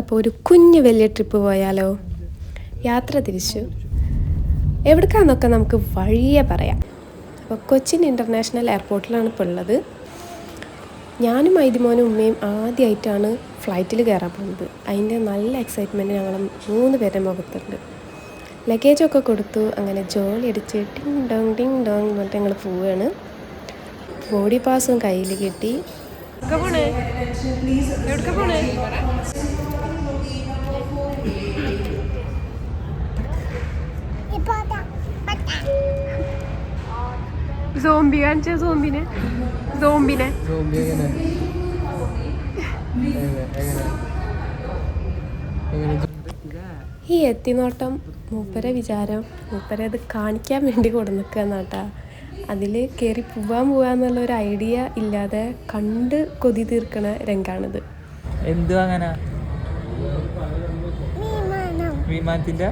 അപ്പോൾ ഒരു കുഞ്ഞു വലിയ ട്രിപ്പ് പോയാലോ? യാത്ര തിരിച്ചു. എവിടേക്കാന്നൊക്കെ നമുക്ക് വഴിയെ പറയാം. അപ്പോൾ കൊച്ചിൻ ഇന്റർനാഷണൽ എയർപോർട്ടിലാണ് ഇപ്പോൾ ഉള്ളത്. ഞാനും ഐതിമോനും ഉമ്മയും ആദ്യമായിട്ടാണ് ഫ്ലൈറ്റിൽ കയറാൻ പോകുന്നത്. അതിന്റെ നല്ല എക്സൈറ്റ്മെന്റ് ഞങ്ങൾ മൂന്ന് പേരുടെ മുഖത്തുണ്ട്. ലഗേജൊക്കെ കൊടുത്തു അങ്ങനെ ജോളി അടിച്ച് ടിങ് ഡോങ് ടിങ് ഡോങ് എന്നിട്ട് ഞങ്ങൾ പോവുകയാണ്. ബോഡി പാസും കയ്യിൽ കിട്ടി. സോംബി കാണിച്ച സോംബിനെ സോംബിനെ ഈ എത്തിനോട്ടം മൂപ്പരെ വിചാരം മൂപ്പരെ അത് കാണിക്കാൻ വേണ്ടി കൊടുന്നിക്കുക എന്നാട്ടാ അതിൽ കയറി പോവാൻ പോവാന്നുള്ള ഒരു ഐഡിയ ഇല്ലാതെ കണ്ട് കൊതി തീർക്കണ രംഗാണിത്. എന്തുവാ അങ്ങനെ? വിമാനത്തിന്റെ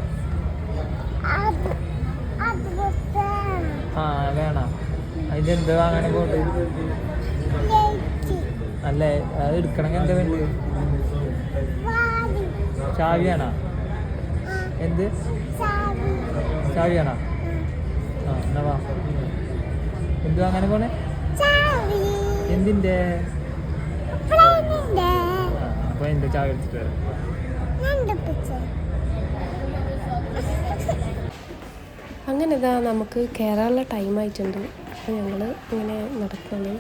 അതിന്റെ എന്ത് വാങ്ങാനേ പോട്ട് അല്ലേ? അത് എടുക്കണമെങ്കിൽ എന്താ വേണ്ടി? ചാവിയാണോ? എന്ത്? ചാവിയാണോ? ആ എന്നാ വാ. എന്ത് വാങ്ങാൻ പോണേ? എന്തിന്റെ? ആ, അപ്പൊ എന്റെ ചാവി എടുത്തിട്ട് അങ്ങനെ ഇതാ നമുക്ക് കയറാനുള്ള ടൈം ആയിട്ടുണ്ട്. ഞങ്ങൾ ഇങ്ങനെ നടക്കണം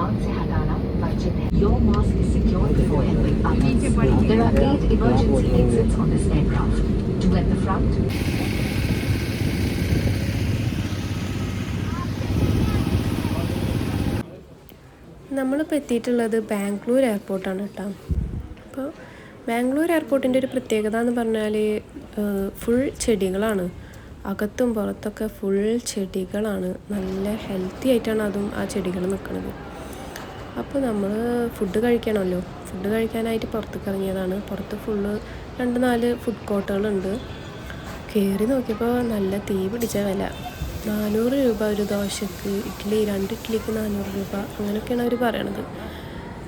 Saman se Hatana Masjid है. Your mask is secured before entering others. There are eight emergency exits on this aircraft. Two at the front. നമ്മളിപ്പോൾ എത്തിയിട്ടുള്ളത് ബാംഗ്ലൂർ എയർപോർട്ടാണ് കേട്ടോ അപ്പോൾ ബാംഗ്ലൂർ എയർപോർട്ടിന്റെ ഒരു പ്രത്യേകത എന്ന് പറഞ്ഞാൽ ഫുൾ ചെടികളാണ് അകത്തും പുറത്തൊക്കെ ഫുൾ ചെടികളാണ് നല്ല ഹെൽത്തി ആയിട്ടാണ് അതും ആ ചെടികൾ നിൽക്കുന്നത് അപ്പോൾ നമ്മൾ ഫുഡ് കഴിക്കണമല്ലോ. ഫുഡ് കഴിക്കാനായിട്ട് പുറത്തേക്ക് ഇറങ്ങിയതാണ്. പുറത്ത് ഫുള്ള് രണ്ട് നാല് ഫുഡ് കോർട്ടുകളുണ്ട് കയറി നോക്കിയപ്പോൾ നല്ല തീ പിടിച്ച വില. നാനൂറ് രൂപ ഒരു ദോശക്ക് ഇഡ്ഡലി രണ്ട് ഇഡ്ഡലിക്ക് നാനൂറ് രൂപ. അങ്ങനെയൊക്കെയാണ് അവർ പറയണത്.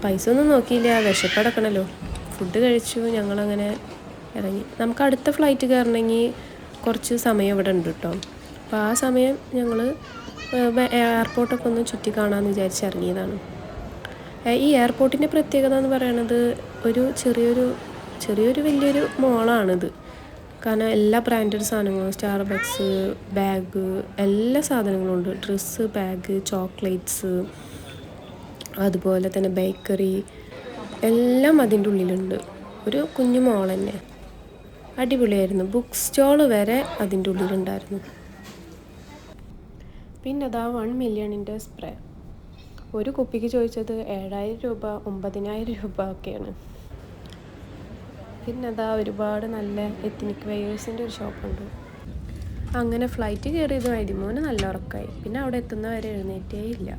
പൈസ ഒന്നും നോക്കിയില്ല. വിശപ്പടക്കണല്ലോ. ഫുഡ് കഴിച്ചു ഞങ്ങളങ്ങനെ ഇറങ്ങി. നമുക്ക് അടുത്ത ഫ്ലൈറ്റ് കയറണമെങ്കിൽ കുറച്ച് സമയം ഇവിടെ ഉണ്ട് കേട്ടോ അപ്പോൾ ആ സമയം ഞങ്ങൾ എയർപോർട്ടൊക്കെ ഒന്ന് ചുറ്റി കാണാമെന്ന് വിചാരിച്ച് ഇറങ്ങിയതാണ്. ഈ എയർപോർട്ടിന്റെ പ്രത്യേകത എന്ന് പറയുന്നത് ഒരു ചെറിയൊരു ചെറിയൊരു വലിയൊരു മോളാണിത് കാരണം എല്ലാ ബ്രാൻഡഡ് സാധനങ്ങളും സ്റ്റാർബക്സ് ബാഗ് എല്ലാ സാധനങ്ങളും ഉണ്ട്. ഡ്രസ്സ് ബാഗ് ചോക്ലേറ്റ്സ് അതുപോലെ തന്നെ ബേക്കറി എല്ലാം അതിന്റെ ഉള്ളിലുണ്ട്. ഒരു കുഞ്ഞു മോൾ തന്നെ. അടിപൊളിയായിരുന്നു. ബുക്ക് സ്റ്റോൾ വരെ അതിന്റെ ഉള്ളിലുണ്ടായിരുന്നു. പിന്നെ അതാ വൺ മില്യണിന്റെ സ്പ്രേ ഒരു കുപ്പിക്ക് ചോദിച്ചത് ഏഴായിരം രൂപ ഒമ്പതിനായിരം രൂപ ഒക്കെയാണ്. പിന്നെ അതാ ഒരുപാട് നല്ല എത്നിക് വെയേഴ്സിന്റെ ഒരു ഷോപ്പുണ്ട്. അങ്ങനെ ഫ്ലൈറ്റ് കയറിയത് മൈദിമോന് നല്ല ഉറക്കമായി പിന്നെ അവിടെ എത്തുന്നവരെ എഴുന്നേറ്റേ ഇല്ല.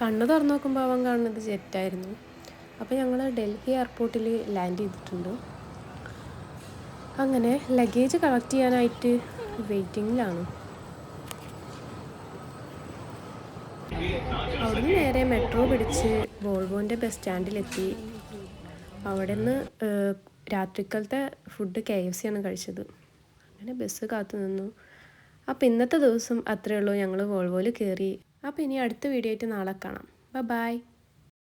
കണ്ണ് തുറന്നു നോക്കുമ്പോൾ അവൻ കാണുന്നത് ജെറ്റായിരുന്നു അപ്പോൾ ഞങ്ങൾ ഡൽഹി എയർപോർട്ടിൽ ലാൻഡ് ചെയ്തിട്ടുണ്ട്. അങ്ങനെ ലഗേജ് കളക്ട് ചെയ്യാനായിട്ട് വെയിറ്റിങ്ങിലാണ് അവിടുന്ന് നേരെ മെട്രോ പിടിച്ച് വോൾവോന്റെ ബസ് സ്റ്റാൻഡിലെത്തി അവിടെ നിന്ന് രാത്രിക്കാലത്തെ ഫുഡ് കെ എഫ് സി ആണ് കഴിച്ചത്. അങ്ങനെ ബസ് കാത്തു നിന്നു. അപ്പോൾ ഇന്നത്തെ ദിവസം അത്രയേ ഉള്ളൂ ഞങ്ങൾ വോൾവോയിൽ കയറി അപ്പോൾ ഇനി അടുത്ത വീഡിയോ ആയിട്ട് നാളെ കാണാം. ബൈ